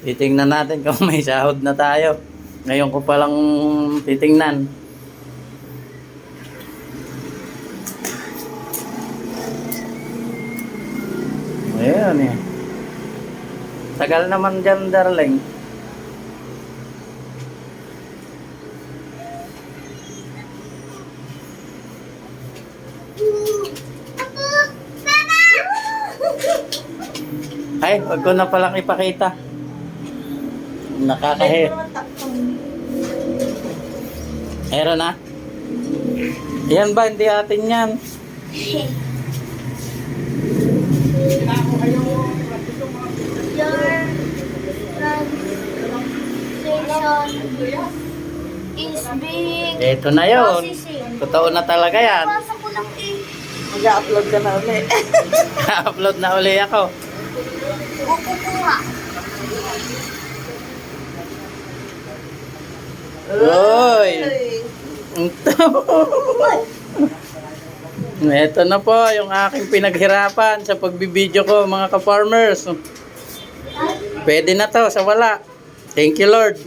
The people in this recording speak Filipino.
Titingnan natin kung may sahod na tayo. Ngayon ko palang titingnan. Ayan eh. Tagal naman dyan, darling. Ay, wag ko na palang ipakita. Nakakahe. Meron na? Yan ba? Hindi atin yan. Is being Ito na yun. Totoo na talaga yan. Mag-upload ka na ulit. Upload na uli ako. Kukukuha. Uy! Ito na po yung aking pinaghirapan sa pagbibideo ko mga ka-farmers. Pwede na to sa wala. Thank you Lord.